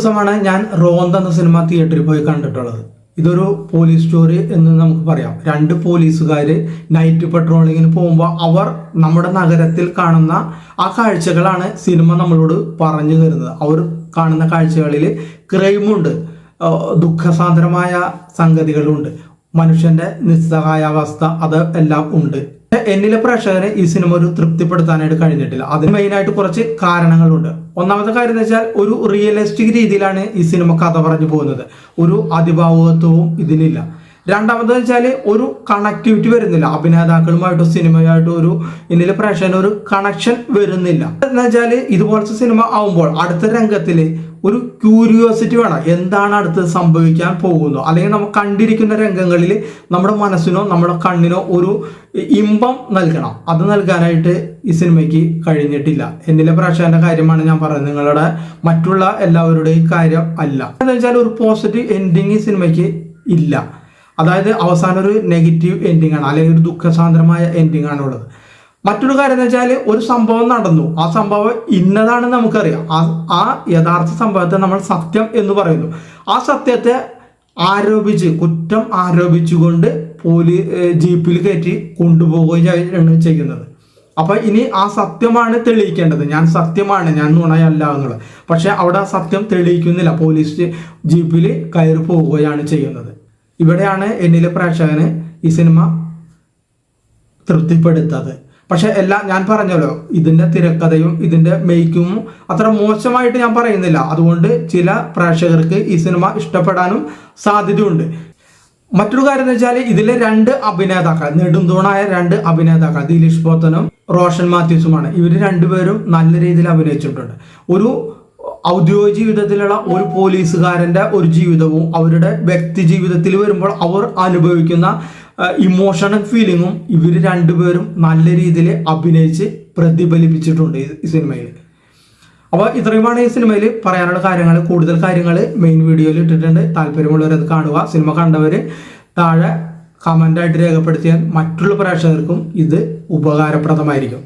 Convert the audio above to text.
ദിവസമാണ് ഞാൻ റോന്ത് എന്ന സിനിമ തിയേറ്ററിൽ പോയി കണ്ടിട്ടുള്ളത്. ഇതൊരു പോലീസ് സ്റ്റോറി എന്ന് നമുക്ക് പറയാം. രണ്ട് പോലീസുകാർ നൈറ്റ് പെട്രോളിങ്ങിന് പോകുമ്പോൾ അവർ നമ്മുടെ നഗരത്തിൽ കാണുന്ന ആ കാഴ്ചകളാണ് സിനിമ നമ്മളോട് പറഞ്ഞു തരുന്നത്. അവർ കാണുന്ന കാഴ്ചകളിൽ ക്രൈമുണ്ട് ദുഃഖസാന്ദ്രമായ സംഗതികളുണ്ട്. മനുഷ്യന്റെ നിസ്സഹായാവസ്ഥ അത് എല്ലാം ഉണ്ട്. എന്നിലെ പ്രേക്ഷകരെ ഈ സിനിമ ഒരു തൃപ്തിപ്പെടുത്താനായിട്ട് കഴിഞ്ഞിട്ടില്ല. അതിന് മെയിനായിട്ട് കുറച്ച് കാരണങ്ങളുണ്ട്. ഒന്നാമത്തെ കാര്യം എന്ന് വെച്ചാൽ ഒരു റിയലിസ്റ്റിക് രീതിയിലാണ് ഈ സിനിമ കഥ പറഞ്ഞു പോകുന്നത്. ഒരു അതിഭാവത്വവും ഇതിനില്ല. രണ്ടാമത് വെച്ചാൽ ഒരു കണക്ടിവിറ്റി വരുന്നില്ല. അഭിനേതാക്കളുമായിട്ടോ സിനിമയായിട്ടോ ഒരു ഇന്നലെ പ്രേക്ഷകന് ഒരു കണക്ഷൻ വരുന്നില്ല. എന്ന് വെച്ചാൽ ഇതുപോലത്തെ സിനിമ ആവുമ്പോൾ അടുത്ത രംഗത്തിൽ ഒരു ക്യൂരിയോസിറ്റി വേണം. എന്താണ് അടുത്ത് സംഭവിക്കാൻ പോകുന്നത്? അല്ലെങ്കിൽ നമ്മൾ കണ്ടിരിക്കുന്ന രംഗങ്ങളിൽ നമ്മുടെ മനസ്സിനോ നമ്മുടെ കണ്ണിനോ ഒരു ഇമ്പം നൽകണം. അത് നൽകാനായിട്ട് ഈ സിനിമയ്ക്ക് കഴിഞ്ഞിട്ടില്ല. എന്നിലെ പ്രേക്ഷകന്റെ കാര്യമാണ് ഞാൻ പറയുന്നത്. നിങ്ങളുടെ മറ്റുള്ള എല്ലാവരുടെയും കാര്യം അല്ല. എന്ന് വെച്ചാൽ ഒരു പോസിറ്റീവ് എൻഡിങ് ഈ സിനിമയ്ക്ക് ഇല്ല. അതായത് അവസാനം ഒരു നെഗറ്റീവ് എൻഡിങ് ആണ്. അല്ലെങ്കിൽ ഒരു ദുഃഖസാന്ദ്രമായ എൻഡിങ് ആണ് ഉള്ളത് മറ്റൊരു കാര്യം എന്ന് വെച്ചാൽ ഒരു സംഭവം നടന്നു. ആ സംഭവം ഇന്നതാണെന്ന് നമുക്കറിയാം. ആ ആ യഥാർത്ഥ സംഭവത്തെ നമ്മൾ സത്യം എന്ന് പറയുന്നു. ആ സത്യത്തെ ആരോപിച്ച് കുറ്റം ആരോപിച്ചുകൊണ്ട് പോലീ ജീപ്പിൽ കയറ്റി കൊണ്ടുപോവുകയാണ് ചെയ്യുന്നത്. അപ്പൊ ഇനി ആ സത്യമാണ് തെളിയിക്കേണ്ടത്. ഞാൻ സത്യമാണ് ഞാൻ നുണയല്ല എന്നുള്ളത്. പക്ഷെ അവിടെ ആ സത്യം തെളിയിക്കുന്നില്ല. പോലീസ് ജീപ്പിൽ കയറി പോവുകയാണ് ചെയ്യുന്നത്. ഇവിടെയാണ് എന്നിലെ പ്രേക്ഷകന് ഈ സിനിമ തൃപ്തിപ്പെടുത്തത് പക്ഷെ എല്ലാം ഞാൻ പറഞ്ഞല്ലോ ഇതിന്റെ തിരക്കഥയും ഇതിന്റെ മേക്കിങ്ങും അത്ര മോശമായിട്ട് ഞാൻ പറയുന്നില്ല. അതുകൊണ്ട് ചില പ്രേക്ഷകർക്ക് ഈ സിനിമ ഇഷ്ടപ്പെടാനും സാധ്യതയുണ്ട്. മറ്റൊരു കാര്യം എന്ന് വെച്ചാൽ ഇതിലെ രണ്ട് അഭിനേതാക്കൾ നെടുന്തൂണായ രണ്ട് അഭിനേതാക്കൾ ദിലീഷ് പോത്തനും റോഷൻ മാത്യൂസുമാണ്. ഇവർ രണ്ടുപേരും നല്ല രീതിയിൽ അഭിനയിച്ചിട്ടുണ്ട്. ഒരു ഔദ്യോഗിക ജീവിതത്തിലുള്ള ഒരു പോലീസുകാരന്റെ ഒരു ജീവിതവും അവരുടെ വ്യക്തി ജീവിതത്തിൽ വരുമ്പോൾ അവർ അനുഭവിക്കുന്ന ഇമോഷണൽ ഫീലിങ്ങും ഇവർ രണ്ടുപേരും നല്ല രീതിയിൽ അഭിനയിച്ച് പ്രതിഫലിപ്പിച്ചിട്ടുണ്ട് ഈ- സിനിമയിൽ. അപ്പോൾ ഇത്രയുമാണ് ഈ സിനിമയിൽ പറയാനുള്ള കാര്യങ്ങൾ. കൂടുതൽ കാര്യങ്ങൾ മെയിൻ വീഡിയോയിൽ ഇട്ടിട്ടുണ്ട്. താല്പര്യമുള്ളവർ അത് കാണുക. സിനിമ കണ്ടവർ താഴെ കമന്റായിട്ട് രേഖപ്പെടുത്തിയാൽ മറ്റുള്ള പ്രേക്ഷകർക്കും ഇത് ഉപകാരപ്രദമായിരിക്കും.